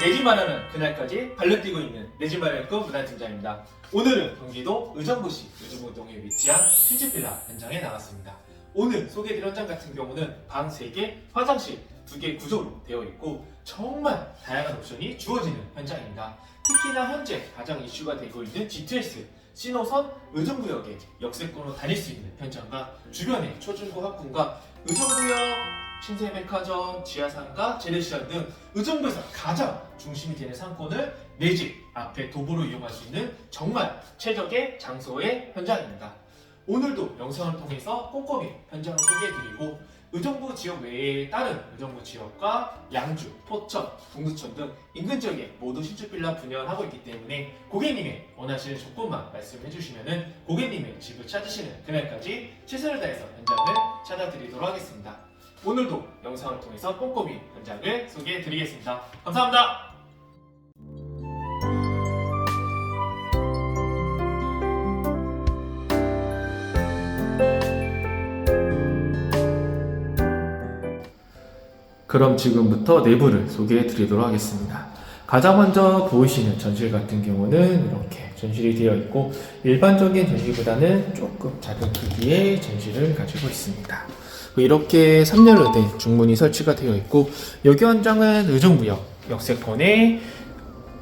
내집 마련은 그날까지 발로 뛰고 있는 내집 마련급 문화팀장입니다. 오늘은 경기도 의정부시 의정부동에 위치한 신집빌라 현장에 나왔습니다. 오늘 소개해드릴 현장 같은 경우는 방 3개, 화장실 2개 구조로 되어 있고 정말 다양한 옵션이 주어지는 현장입니다. 특히나 현재 가장 이슈가 되고 있는 G2S 신호선 의정부역에 역세권으로 다닐 수 있는 현장과 주변의 초중고 학군과 의정부역 신세백화점, 지하상가, 재래시장 등 의정부에서 가장 중심이 되는 상권을 내 집 앞에 도보로 이용할 수 있는 정말 최적의 장소의 현장입니다. 오늘도 영상을 통해서 꼼꼼히 현장을 소개해드리고 의정부 지역 외에 다른 의정부 지역과 양주, 포천, 동두천 등 인근 지역에 모두 신축 빌라 분양하고 있기 때문에 고객님의 원하시는 조건만 말씀해 주시면 고객님의 집을 찾으시는 그날까지 최선을 다해서 현장을 찾아드리도록 하겠습니다. 오늘도 영상을 통해서 꼼꼼히 현장을 소개해 드리겠습니다. 감사합니다. 그럼 지금부터 내부를 소개해 드리도록 하겠습니다. 가장 먼저 보이시는 전실 같은 경우는 이렇게 전실이 되어 있고 일반적인 전실보다는 조금 작은 크기의 전실을 가지고 있습니다. 이렇게 3열로 된 중문이 설치가 되어 있고 여기 현장은 의정부역 역세권에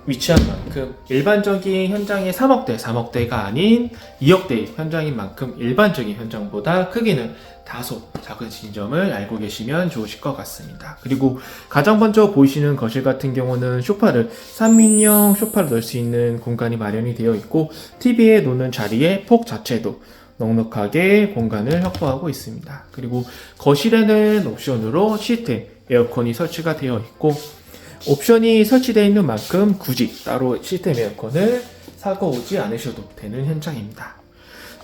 위치한 만큼 일반적인 현장의 3억대, 3억대가 아닌 2억대 현장인 만큼 일반적인 현장보다 크기는 다소 작으신 점을 알고 계시면 좋으실 것 같습니다. 그리고 가장 먼저 보이시는 거실 같은 경우는 소파를 3인용 소파를 넣을 수 있는 공간이 마련이 되어 있고 TV에 놓는 자리에 폭 자체도 넉넉하게 공간을 확보하고 있습니다. 그리고 거실에는 옵션으로 시트, 에어컨이 설치가 되어 있고 옵션이 설치되어 있는 만큼 굳이 따로 시스템 에어컨을 사고 오지 않으셔도 되는 현장입니다.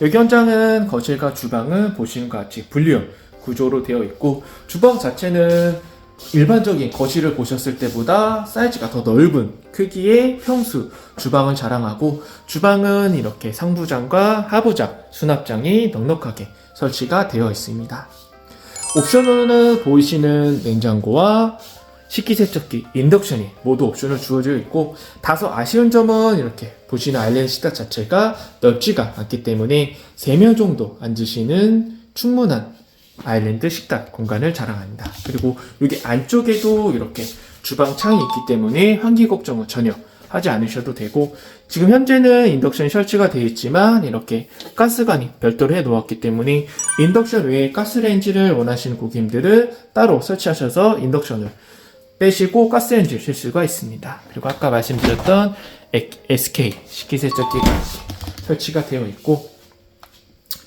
여기 현장은 거실과 주방은 보시는 것 같이 분리형 구조로 되어 있고 주방 자체는 일반적인 거실을 보셨을 때보다 사이즈가 더 넓은 크기의 평수 주방을 자랑하고 주방은 이렇게 상부장과 하부장, 수납장이 넉넉하게 설치가 되어 있습니다. 옵션으로는 보이시는 냉장고와 식기세척기, 인덕션이 모두 옵션을 주어져 있고 다소 아쉬운 점은 이렇게 보시는 아일랜드 식탁 자체가 넓지가 않기 때문에 3명 정도 앉으시는 충분한 아일랜드 식탁 공간을 자랑합니다. 그리고 여기 안쪽에도 이렇게 주방 창이 있기 때문에 환기 걱정은 전혀 하지 않으셔도 되고 지금 현재는 인덕션이 설치가 되어 있지만 이렇게 가스관이 별도로 해 놓았기 때문에 인덕션 외에 가스레인지를 원하시는 고객님들은 따로 설치하셔서 인덕션을 빼시고 가스레인지를 쓸 수가 있습니다. 그리고 아까 말씀드렸던 SK 식기세척기가 설치가 되어 있고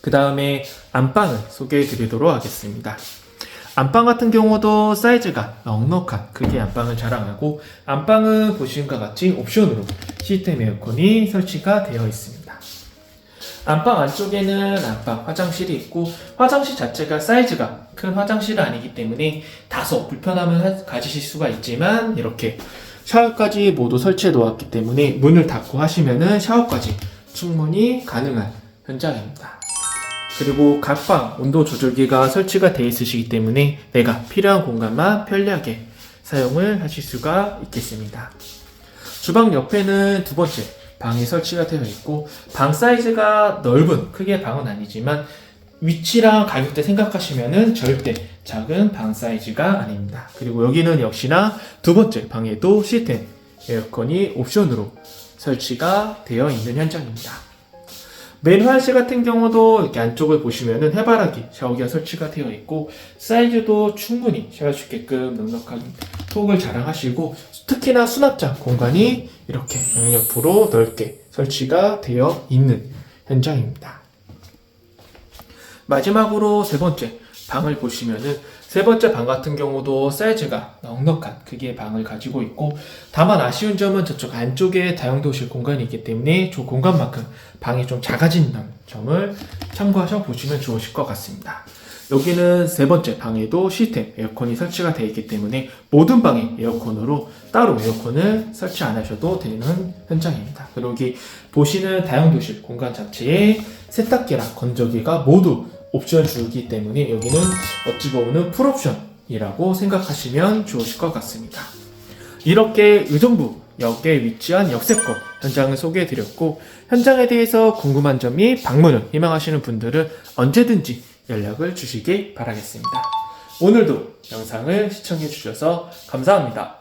그 다음에 안방을 소개해 드리도록 하겠습니다. 안방 같은 경우도 사이즈가 넉넉한 크기의 안방을 자랑하고 안방은 보시는 것 같이 옵션으로 시스템 에어컨이 설치가 되어 있습니다. 안방 안쪽에는 안방 화장실이 있고 화장실 자체가 사이즈가 큰 화장실은 아니기 때문에 다소 불편함을 하- 가지실 수가 있지만 이렇게 샤워까지 모두 설치해 놓았기 때문에 문을 닫고 하시면은 샤워까지 충분히 가능한 현장입니다. 그리고 각 방 온도 조절기가 설치가 되어 있으시기 때문에 내가 필요한 공간만 편리하게 사용을 하실 수가 있겠습니다. 주방 옆에는 두 번째 방이 설치가 되어 있고 방 사이즈가 넓은 크기의 방은 아니지만 위치랑 가격대 생각하시면은 절대 작은 방 사이즈가 아닙니다. 그리고 여기는 역시나 두 번째 방에도 시스템 에어컨이 옵션으로 설치가 되어 있는 현장입니다. 메인 화장실 같은 경우도 이렇게 안쪽을 보시면은 해바라기 샤워기가 설치가 되어 있고 사이즈도 충분히 샤워할 수 있게끔 넉넉한 폭을 자랑하시고 특히나 수납장 공간이 이렇게 양옆으로 넓게 설치가 되어 있는 현장입니다. 마지막으로 세 번째 방을 보시면은 세 번째 방 같은 경우도 사이즈가 넉넉한 크기의 방을 가지고 있고 다만 아쉬운 점은 저쪽 안쪽에 다용도실 공간이 있기 때문에 저 공간만큼 방이 좀 작아진다는 점을 참고하셔 보시면 좋으실 것 같습니다. 여기는 세 번째 방에도 시스템 에어컨이 설치가 되어 있기 때문에 모든 방에 에어컨으로 따로 에어컨을 설치 안 하셔도 되는 현장입니다. 그리고 여기 보시는 다용도실 공간 자체에 세탁기랑 건조기가 모두 옵션 주기 때문에 여기는 어찌 보면 풀옵션이라고 생각하시면 좋으실 것 같습니다. 이렇게 의정부 역에 위치한 역세권 현장을 소개해드렸고 현장에 대해서 궁금한 점이 방문을 희망하시는 분들은 언제든지 연락을 주시기 바라겠습니다. 오늘도 영상을 시청해 주셔서 감사합니다.